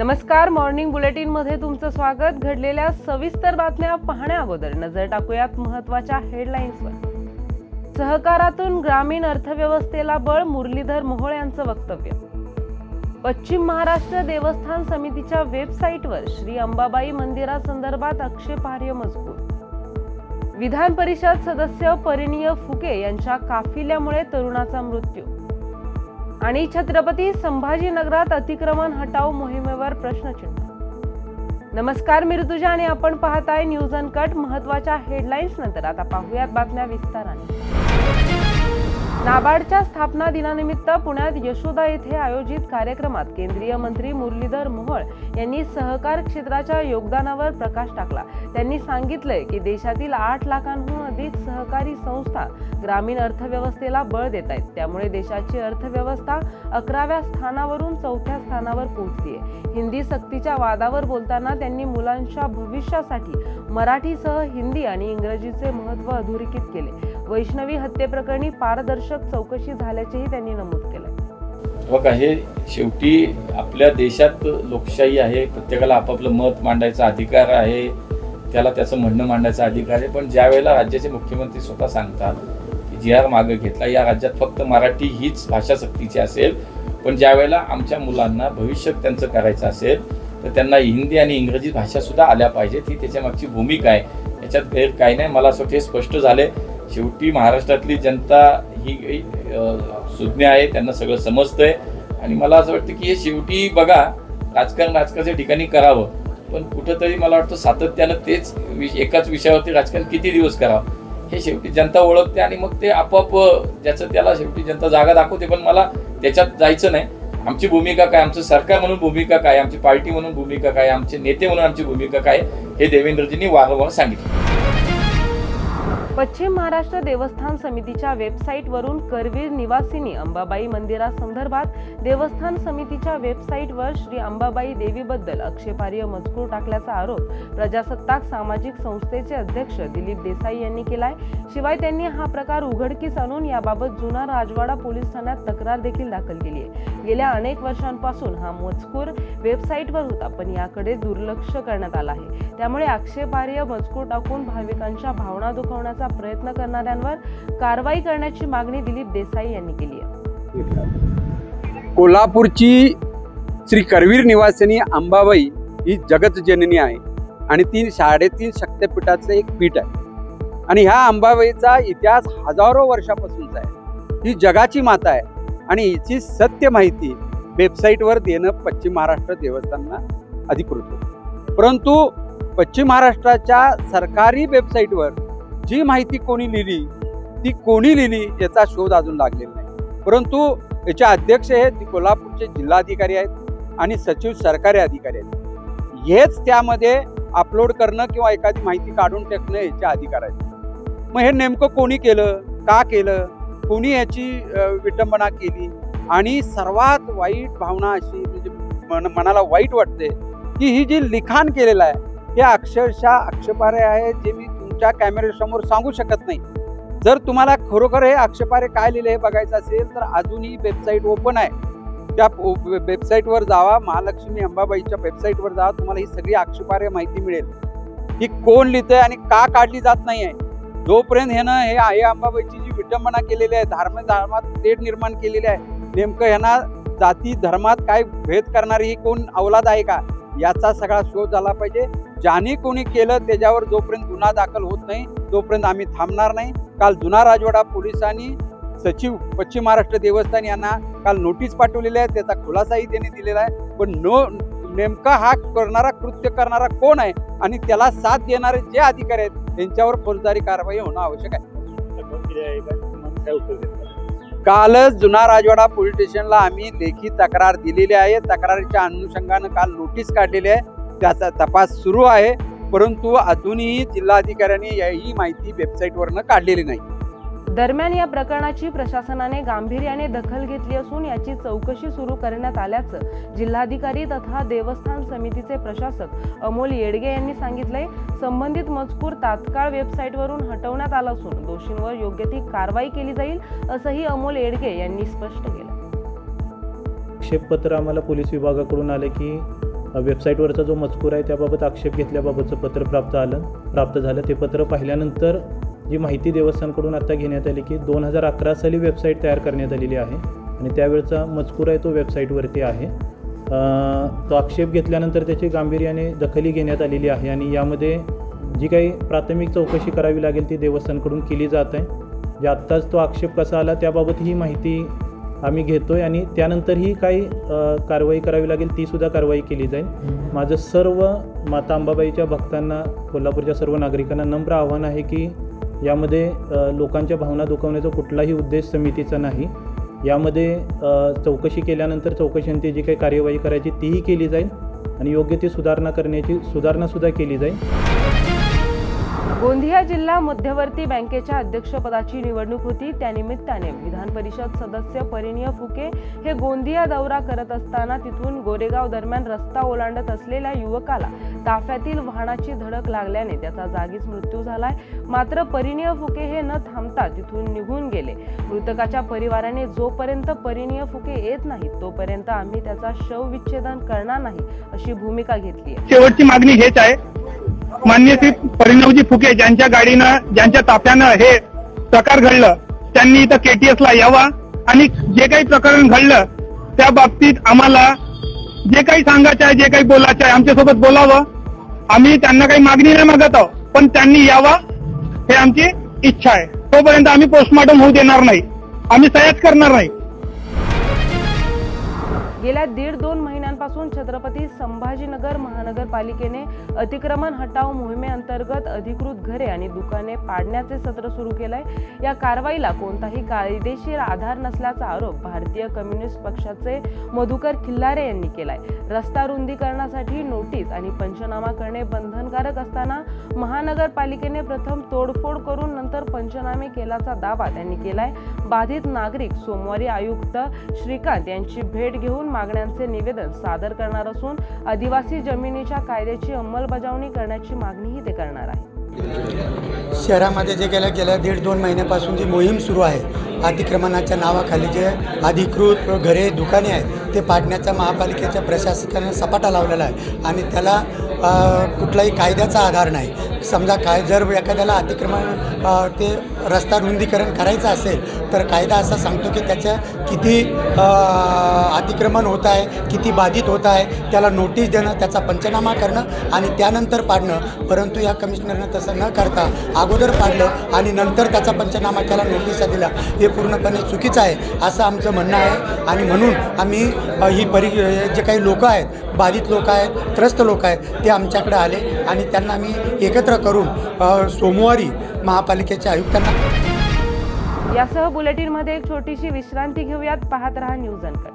नमस्कार मॉर्निंग बुलेटिनमध्ये तुमचं स्वागत. घडलेल्या सविस्तर बातम्या पाहण्या अगोदर. नजर टाकूयात महत्त्वाच्या हेडलाईन्सवर सहकारातून ग्रामीण अर्थव्यवस्थेला बळ मुरलीधर मोहोळ यांचं वक्तव्य. पश्चिम महाराष्ट्र देवस्थान समितीच्या वेबसाईटवर श्री अंबाबाई मंदिरासंदर्भात आक्षेपार्ह मजकूर. विधान परिषद सदस्य परिणीय फुके यांच्या काफिल्यामुळे तरुणाचा मृत्यू. आणि छत्रपती संभाजीनगरात अतिक्रमण हटाव मोहिमेवर प्रश्नचिन्ह. नमस्कार मी ऋतुजा आणि आपण पाहताय न्यूज अनकट. महत्त्वाच्या हेडलाईन्स नंतर आता पाहूयात बातम्या विस्ताराने. नाबार्डच्या स्थापना दिनानिमित्त पुण्यात यशोदा येथे आयोजित कार्यक्रमात केंद्रीय मंत्री मुरलीधर मोहोळ यांनी सहकार क्षेत्राच्या योगदानावर प्रकाश टाकला. त्यांनी सांगितलंय की देशातील आठ लाखांहून अधिक सहकारी संस्था ग्रामीण अर्थव्यवस्थेला बळ देत आहेत त्यामुळे देशाची अर्थव्यवस्था अकराव्या स्थानावरून चौथ्या स्थानावर पोहोचली आहे हिंदी सक्तीच्या वादावर बोलताना त्यांनी मुलांच्या भविष्यासाठी मराठीसह हिंदी आणि इंग्रजीचे महत्त्व अधोरेखित केले. वैष्णवी हत्येप्रकरणी पारदर्शक चौकशी झाल्याचेही त्यांनी नमूद केलं बघा हो हे शेवटी आपल्या देशात लोकशाही आहे प्रत्येकाला आपापलं मत मांडायचा अधिकार आहे त्याला त्याचं म्हणणं मांडायचा अधिकार आहे. पण ज्या वेळेला राज्याचे मुख्यमंत्री स्वतः सांगतात की जी आर मागं घेतला या राज्यात फक्त मराठी हीच भाषा सक्तीची असेल. पण ज्या वेळेला आमच्या मुलांना भविष्य त्यांचं करायचं असेल तर त्यांना हिंदी आणि इंग्रजी भाषासुद्धा आल्या पाहिजेत. ही त्याच्या मागची भूमिका आहे. याच्यात गैर काही नाही मला असं वाटतं हे स्पष्ट झाले शेवटी महाराष्ट्रातली जनता ही सुज्ञ आहे त्यांना सगळं समजतंय. आणि मला असं वाटतं की हे शेवटी बघा राजकारण राजकारणाच्या ठिकाणी करावं. पण कुठंतरी मला वाटतं सातत्यानं तेच विष- एकाच विषयावरती राजकारण किती दिवस करावं? हे शेवटी जनता ओळखते आणि मग ते आपोआप ज्याचं त्याला शेवटी जनता जागा दाखवते. पण मला त्याच्यात जायचं नाही. आमची भूमिका काय? आमचं सरकार म्हणून भूमिका काय? आमची पार्टी म्हणून भूमिका काय? आमचे नेते म्हणून आमची भूमिका काय? हे देवेंद्रजींनी वारंवार सांगितलं. पश्चिम महाराष्ट्र देवस्थान समितीच्या वेबसाईटवरून करवीर निवासिनी अंबाबाई मंदिरासंदर्भात देवस्थान समितीच्या वेबसाईटवर श्री अंबाबाई देवीबद्दल आक्षेपार्ह मजकूर टाकल्याचा आरोप प्रजासत्ताक सामाजिक संस्थेचे अध्यक्ष दिलीप देसाई यांनी केलाय. शिवाय त्यांनी हा प्रकार उघडकीस आणून याबाबत जुना राजवाडा पोलीस ठाण्यात तक्रार देखील दाखल केली आहे गेल्या अनेक वर्षांपासून हा मजकूर वेबसाईटवर होता पण याकडे दुर्लक्ष करण्यात आलं आहे. त्यामुळे आक्षेपार्ह मजकूर टाकून भाविकांच्या भावना दुखवण्याचा प्रयत्न करणाऱ्यांवर कारवाई करण्याची मागणी दिलीप देसाई यांनी केली आहे. कोल्हापूरची श्री करवीर निवासिनी अंबाबाई ही जगतजननी आहे आणि ती साडेतीन शक्तपीठाचं एक पीठ आहे. आणि ह्या अंबाबाईचा इतिहास हजारो वर्षापासूनचा आहे. ही जगाची माता आहे आणि हिची सत्य माहिती वेबसाईटवर देणं पश्चिम महाराष्ट्र देवस्थानना अधिकृत होतं. परंतु पश्चिम महाराष्ट्राच्या सरकारी वेबसाईटवर जी माहिती कोणी लिहिली ती कोणी लिहिली याचा शोध अजून लागलेला नाही. परंतु याचे अध्यक्ष हे कोल्हापूरचे जिल्हाधिकारी आहेत आणि सचिव सरकारी अधिकारी आहेत. हेच त्यामध्ये अपलोड करणं किंवा एखादी माहिती काढून टाकणं याचे अधिकार आहेत. मग हे नेमकं कोणी केलं का केलं कोणी याची विटंबना केली? आणि सर्वात वाईट भावना अशी म्हणजे मन मनाला वाईट वाटते की ही जी लिखाण केलेलं आहे हे अक्षरशः आक्षेपारे आहे जे मी तुमच्या कॅमेऱ्यासमोर सांगू शकत नाही. जर तुम्हाला खरोखर हे आक्षेपारे काय लिहिले हे बघायचं असेल तर अजूनही वेबसाईट ओपन आहे. त्या वेबसाईटवर जावा महालक्ष्मी अंबाबाईच्या वेबसाईटवर जावा तुम्हाला ही सगळी आक्षेपार्ह माहिती मिळेल. ही कोण लिहितंय आणि का काढली जात नाही आहे? जोपर्यंत ह्यानं हे आहे अंबाबाईची जी विटंबना केलेली आहे धार्मिक धर्मात तेढ निर्माण केलेली आहे नेमकं ह्यांना जाती धर्मात काय भेद करणारी ही कोण अवलाद आहे का? याचा सगळा शोध झाला पाहिजे. ज्याने कोणी केलं त्याच्यावर जोपर्यंत गुन्हा दाखल होत नाही तोपर्यंत आम्ही थांबणार नाही. काल जुना राजवाडा पोलिसांनी सचिव पश्चिम महाराष्ट्र देवस्थान यांना काल नोटीस पाठवलेली आहे. त्याचा खुलासाही त्यांनी दिलेला आहे. पण नो नेमका हा करणारा कृत्य करणारा कोण आहे आणि त्याला साथ देणारे जे अधिकारी आहेत त्यांच्यावर फौजदारी कारवाई होणं आवश्यक आहे. कालच जुना राजवाडा पोलीस स्टेशनला आम्ही लेखी तक्रार दिलेली आहे. तक्रारीच्या अनुषंगानं काल नोटीस काढलेली आहे. त्याचा तपास सुरू आहे परंतु अजूनही जिल्हाधिकाऱ्यांनी ही माहिती वेबसाईटवरनं काढलेली नाही. दरम्यान या प्रकरणाची प्रशासनाने गांभीर्याने दखल घेतली असून याची चौकशी सुरू करण्यात आल्याचं जिल्हाधिकारी तथा देवस्थान समितीचे प्रशासक अमोल येडगे यांनी सांगितलंय. संबंधित मजकूर तात्काळ वेबसाईटवरून हटवण्यात आला असून दोषींवर योग्य ती कारवाई केली जाईल असंही अमोल येडगे यांनी स्पष्ट केलं. आक्षेपपत्र आम्हाला पोलीस विभागाकडून आलं की वेबसाईटवरचा जो मजकूर आहे त्याबाबत आक्षेप घेतल्याबाबतचं पत्र प्राप्त आलं प्राप्त झालं. ते पत्र पाहिल्यानंतर जी माहिती देवस्थानकडून आता घेण्यात आली की दोन हजार अकरा साली वेबसाईट तयार करण्यात आलेली आहे. आणि त्यावेळचा मजकूर आहे तो वेबसाईटवरती आहे. तो आक्षेप घेतल्यानंतर त्याची गांभीर्याने दखली घेण्यात आलेली आहे. आणि यामध्ये जी काही प्राथमिक चौकशी करावी लागेल ती देवस्थानकडून केली जात आहे. जे आत्ताच तो आक्षेप कसा आला त्याबाबत ही माहिती आम्ही घेतो आहे आणि त्यानंतरही काही कारवाई करावी लागेल तीसुद्धा कारवाई केली जाईल. माझं सर्व माता अंबाबाईच्या भक्तांना कोल्हापूरच्या सर्व नागरिकांना नम्र आव्हान आहे की यामध्ये लोकांच्या भावना दुखवण्याचा कुठलाही उद्देश समितीचा नाही. यामध्ये चौकशी केल्यानंतर चौकशींती जी काही कार्यवाही करायची तीही केली जाईल आणि योग्य ती सुधारणा करण्याची सुधारणासुद्धा केली जाईल. गोंदिया जिल्हा मध्यवर्ती बँकेच्या अध्यक्षपदाची निवडणूक होती. त्यानिमित्ताने विधान परिषद सदस्य परिणय फुके हे गोंदिया दौरा करत असताना तिथून गोरेगाव दरम्यान रस्ता ओलांडत असलेल्या युवकाला ताफ्यातील वाहनाची धडक लागल्याने त्याचा जागीच मृत्यू झालाय. मात्र परिणय फुके हे न थांबता तिथून निघून गेले. मृतकाच्या परिवाराने जोपर्यंत परिणय फुके येत नाहीत तोपर्यंत आम्ही त्याचा शवविच्छेदन करणार नाही अशी भूमिका घेतली शेवटची मागणी हेच आहे. मान्य श्री परिणवजी फुके ज्यांच्या गाडीनं ज्यांच्या ताफ्यानं हे प्रकार घडलं त्यांनी इथं केटीएस ला यावा आणि जे काही प्रकरण घडलं त्या बाबतीत आम्हाला जे काही सांगायचं आहे जे काही बोलायचं आहे आमच्यासोबत बोलावं. आम्ही त्यांना काही मागणी नाही मागत आहोत पण त्यांनी यावा हे आमची इच्छा आहे. तोपर्यंत आम्ही पोस्टमॉर्टम होऊ देणार नाही. आम्ही सह्याच करणार नाही. गेल्या दीड दोन महिन्यांपासून छत्रपती संभाजीनगर महानगरपालिकेने अतिक्रमण हटाव मोहिमेअंतर्गत अधिकृत घरे आणि दुकाने पाडण्याचे सत्र सुरू केलंय. या कारवाईला कोणताही कायदेशीर आधार नसल्याचा आरोप भारतीय कम्युनिस्ट पक्षाचे मधुकर खिल्लारे यांनी केलाय. रस्ता रुंदीकरणासाठी नोटीस आणि पंचनामा करणे बंधनकारक असताना महानगरपालिकेने प्रथम तोडफोड करून नंतर पंचनामे केल्याचा दावा त्यांनी केलाय. बाधित नागरिक सोमवारी आयुक्त श्रीकांत यांची भेट घेऊन मागण्यांचे निवेदन सादर करणार असून आदिवासी जमिनीच्या कायद्याची अंमलबजावणी करण्याची मागणीही ते करणार आहे शहरामध्ये जे गेल्या गेल्या दीड दोन महिन्यापासून जी मोहीम सुरू आहे अतिक्रमणाच्या नावाखाली जे अधिकृत घरे दुकाने आहेत ते पाडण्याचा महापालिकेच्या प्रशासकाने सपाटा लावलेला आहे आणि त्याला कुठलाही कायद्याचा आधार नाही. समजा काय जर एखाद्याला अतिक्रमण ते रस्ता रुंदीकरण करायचं असेल तर कायदा असा सांगतो की त्याच्या किती अतिक्रमण होत आहे किती बाधित होत आहे त्याला नोटीस देणं त्याचा पंचनामा करणं आणि त्यानंतर पाडणं. परंतु या कमिशनरनं तसं न करता अगोदर पाडलं आणि नंतर त्याचा पंचनामा केला नोटीसा दिला हे पूर्णपणे चुकीचं आहे असं आमचं म्हणणं आहे. आणि म्हणून आम्ही ही परि जे काही लोकं आहेत बाधित लोक आहेत त्रस्त लोक आहेत ते आमच्याकडे आले आणि त्यांना आम्ही एकत्र करून अ, सोमवारी महापालिकेच्या आयुक्तांना यासह बुलेटिनमध्ये एक छोटीशी विश्रांती घेऊयात. पाहत रहा न्यूज अनकट.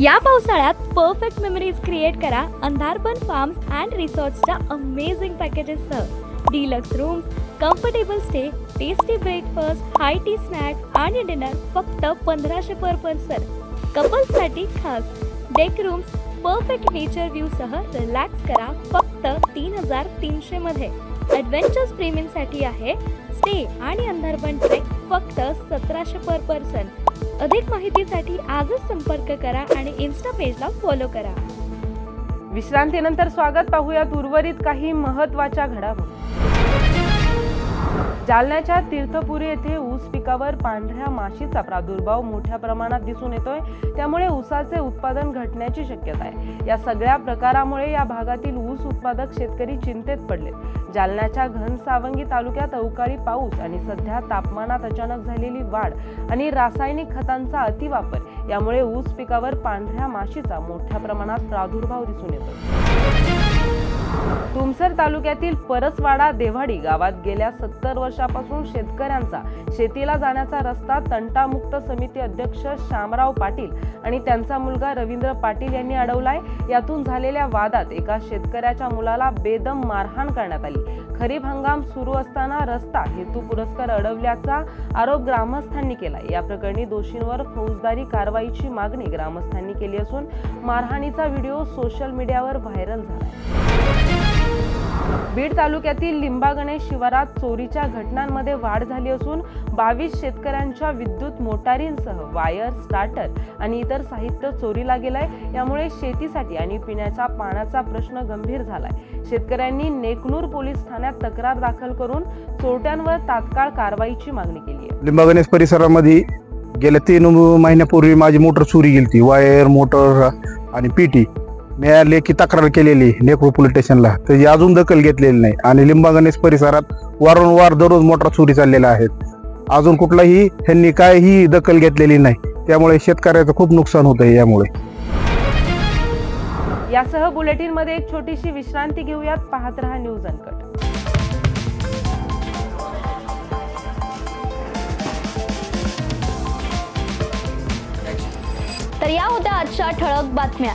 या पावसाळ्यात परफेक्ट मेमरीज क्रिएट करा. अंधारबन फार्म्स अँड रिसॉर्ट्सच्या amazing पॅकेजेससह deluxe rooms comfortable stay tasty breakfast high tea snacks आणि डिनर फक्त पंधराशे पर पर्सन कपल्ससाठी खास. डेक रूम्स परफेक्ट नेचर व्ह्यूसह रिलॅक्स करा फक्त तीन हजार तीनशेमध्ये ॲडव्हेंचर्स प्रेमींसाठी आहे. स्टे आणि अंधारबन ट्रेक फक्त सतराशे पर पर्सन अधिक माहितीसाठी आजच संपर्क करा आणि इन्स्टा पेजला फॉलो करा. विश्रांतीनंतर स्वागत पाहूयात उर्वरित काही महत्त्वाच्या घडामोडी. जालन्याच्या तीर्थपुरी येथे ऊस पिकावर पांढऱ्या माशीचा प्रादुर्भाव मोठ्या प्रमाणात दिसून येतोय. त्यामुळे ऊसाचे उत्पादन घटण्याची शक्यता आहे. या सगळ्या प्रकारामुळे या भागातील ऊस उत्पादक शेतकरी चिंतेत पडले. जालन्याच्या घनसावंगी तालुक्यात अवकाळी पाऊस आणि सध्या तापमानात अचानक झालेली वाढ आणि रासायनिक खतांचा अतिवापर यामुळे ऊस पिकावर पांढऱ्या माशीचा मोठ्या प्रमाणात प्रादुर्भाव दिसून येतो तुमसर तालुक्यातील परसवाडा देव्हाडी गावात गेल्या सत्तर वर्षापासून शेतकऱ्यांचा शेतीला जाण्याचा रस्ता तंटामुक्त समिती अध्यक्ष श्यामराव पाटील आणि त्यांचा मुलगा रवींद्र पाटील यांनी अडवलाय. यातून झालेल्या वादात एका शेतकऱ्याच्या मुलाला बेदम मारहाण करण्यात आली. खरीप हंगाम सुरू असताना रस्ता हेतू पुरस्कार अडवल्याचा आरोप ग्रामस्थांनी केला या प्रकरणी दोषींवर फौजदारी कारवाईची मागणी ग्रामस्थांनी केली असून मारहाणीचा व्हिडिओ सोशल मीडियावर व्हायरल झाला बीड तालुक्यातील लिंबा गणेश शिवारात चोरीच्या घटनांमध्ये वाढ झाली असून बावीस शेतकऱ्यांच्या विद्युत मोटारींसह वायर स्टार्टर आणि इतर साहित्य चोरीला गेलंय. यामुळे शेतीसाठी आणि पिण्याच्या पाण्याचा प्रश्न गंभीर झालाय. शेतकऱ्यांनी नेकनूर पोलीस ठाण्यात तक्रार दाखल करून चोरट्यांवर तात्काळ कारवाईची मागणी केली आहे. लिंबा गणेश परिसरामध्ये गेल्या तीन महिन्यापूर्वी माझी मोटर चोरी गेली वायर मोटर आणि पीटी. मी लेखी तक्रार केलेली नेकरू पोलीस स्टेशनला. त्याची अजून दखल घेतलेली नाही. आणि लिंबा गणेश परिसरात वारंवार दररोज मोटर चोरी चाललेल्या आहेत अजून कुठलाही ह्यांनी काहीही दखल घेतलेली नाही. त्यामुळे शेतकऱ्याचं खूप नुकसान होत आहे यामुळे. यासह बुलेटिनमध्ये एक छोटीशी विश्रांती घेऊयात. पाहत रहा न्यूज अनकट. तर या होत्या आजच्या ठळक बातम्या.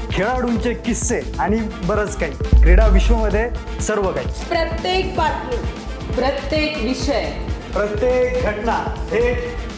खेळाडूंचे किस्से आणि बरंच काही. क्रीडा विश्वमध्ये सर्व काही. प्रत्येक बातमी प्रत्येक विषय. प्रत्येक घटना थेट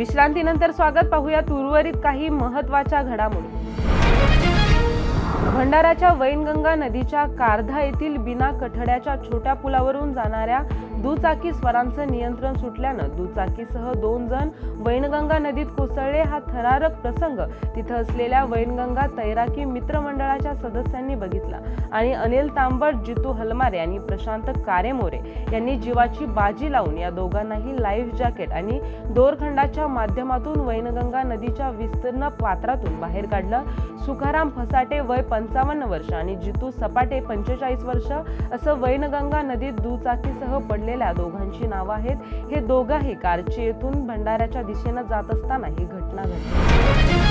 विश्रांतीनंतर स्वागत पाहूयात उर्वरित काही महत्त्वाच्या घडामोडी. भंडाऱ्याच्या वैनगंगा नदीच्या कारधा येथील बिना कठड्याच्या छोट्या पुलावरून जाणाऱ्या दुचाकी स्वरांचं नियंत्रण सुटल्यानं दुचाकीसह दोन जण वैनगंगा नदीत कोसळले हा थरारक प्रसंग. तिथं असलेल्या वैनगंगा तैराकी मित्रमंडळाच्या सदस्यांनी बघितला. आणि अनिल तांबट जितू हलमारे आणि प्रशांत कारेमोरे यांनी जीवाची बाजी लावून या दोघांनाही लाईफ जॅकेट आणि दोरखंडाच्या माध्यमातून वैनगंगा नदीच्या विस्तीर्ण पात्रातून बाहेर काढलं. सुखाराम फसाटे वय पंचावन्न वर्ष आणि जितू सपाटे पंचेचाळीस वर्ष असं वैनगंगा नदीत दुचाकीसह पडलेल्या दोघांची नावं आहेत. हे दोघंही कारची येथून भंडाऱ्याच्या दिशेनं जात असताना ही घटना घडली.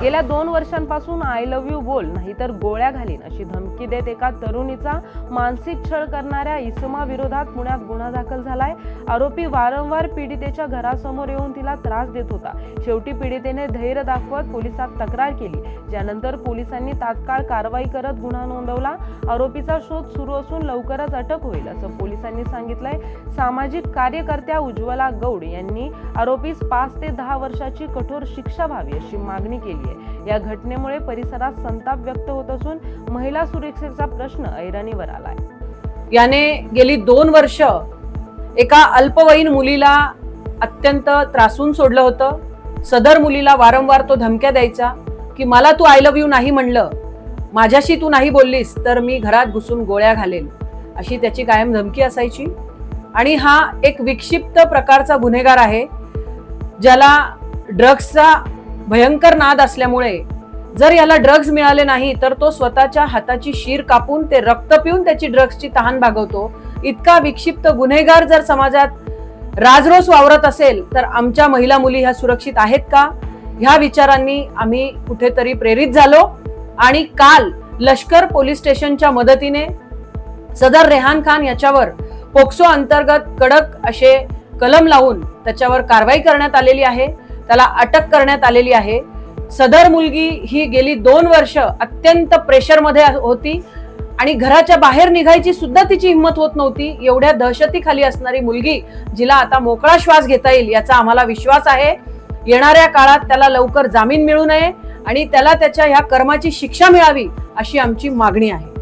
गेल्या दोन वर्षांपासून आय लव्ह यू बोल नाहीतर गोळ्या घालीन अशी धमकी देत एका तरुणीचा मानसिक छळ करणाऱ्या इसमा विरोधात पुण्यात गुन्हा दाखल झालाय. आरोपी वारंवार पीडितेच्या घरासमोर येऊन तिला त्रास देत होता. शेवटी पीडितेने धैर्य दाखवत पोलिसात तक्रार केली. ज्यानंतर पोलिसांनी तात्काळ कारवाई करत गुन्हा नोंदवला. आरोपीचा शोध सुरू असून लवकरच अटक होईल असं पोलिसांनी सांगितलंय. सामाजिक कार्यकर्त्या उज्ज्वला गौड यांनी आरोपीस पाच ते दहा वर्षाची कठोर शिक्षा व्हावी अशी मागणी केली आहे या घटनेमुळे परिसरात संताप व्यक्त होत असून महिला सुरक्षेचा प्रश्न ऐरणीवर आलाय. याने गेली दोन वर्ष एका अल्पवयीन मुलीला अत्यंत त्रासून सोडलं होतं. सदर मुलीला वारंवार तो धमक्या द्यायचा की मला तू आय लव्ह यू नाही म्हणलं. माझ्याशी तू नाही बोललीस तर मी घरात घुसून गोळ्या घालेन. अशी त्याची कायम धमकी असायची. आणि हा एक विक्षिप्त प्रकारचा गुन्हेगार आहे ज्याला ड्रग्सचा भयंकर नाद असल्यामुळे. जर याला ड्रग्ज मिळाले नाही तर तो स्वतःच्या हाताची शीर कापून ते रक्त पिऊन त्याची ड्रग्सची तहान भागवतो. इतका विक्षिप्त गुन्हेगार जर समाजात राजरोस वावरत असेल तर आमच्या महिला मुली ह्या सुरक्षित आहेत का? ह्या विचारांनी आम्ही कुठेतरी प्रेरित झालो. आणि काल लष्कर पोलीस स्टेशनच्या मदतीने सदर रेहान खान याच्यावर पोक्सो अंतर्गत कडक असे कलम लावून त्याच्यावर कारवाई करण्यात आलेली आहे. त्याला अटक करण्यात आलेली आहे. सदर मुलगी ही गेली दोन वर्ष अत्यंत प्रेशरमध्ये होती आणि घराच्या बाहेर निघायची सुद्धा तिची हिंमत होत नव्हती. एवढ्या दहशतीखाली असणारी मुलगी जिला आता मोकळा श्वास घेता येईल याचा आम्हाला विश्वास आहे. येणाऱ्या काळात त्याला लवकर जामीन मिळू नये आणि त्याला त्याच्या ह्या कर्माची शिक्षा मिळावी अशी आमची मागणी आहे.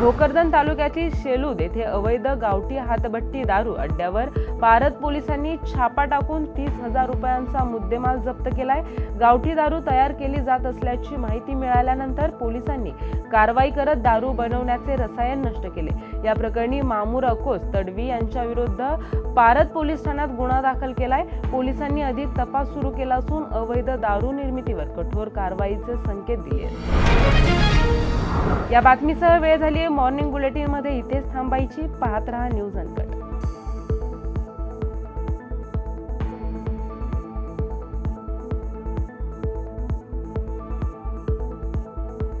भोकरदन तालुक्यातील शेलूद येथे अवैध गावठी हातभट्टी दारू अड्ड्यावर पारद पोलिसांनी छापा टाकून तीस हजार रुपयांचा मुद्देमाल जप्त केलाय. गावठी दारू तयार केली जात असल्याची माहिती मिळाल्यानंतर पोलिसांनी कारवाई करत दारू बनवण्याचे रसायन नष्ट केले. या प्रकरणी मामूर अकोस तडवी यांच्या विरुद्ध पारद पोलीस ठाण्यात गुन्हा दाखल केलाय. पोलिसांनी अधिक तपास सुरू केला असून अवैध दारू निर्मितीवर कठोर कारवाईचे संकेत दिले आहेत. या बातमीसह वेळ झाली मॉर्निंग बुलेटिनमध्ये इथेच थांबायची. पाहत रहा न्यूज अनकट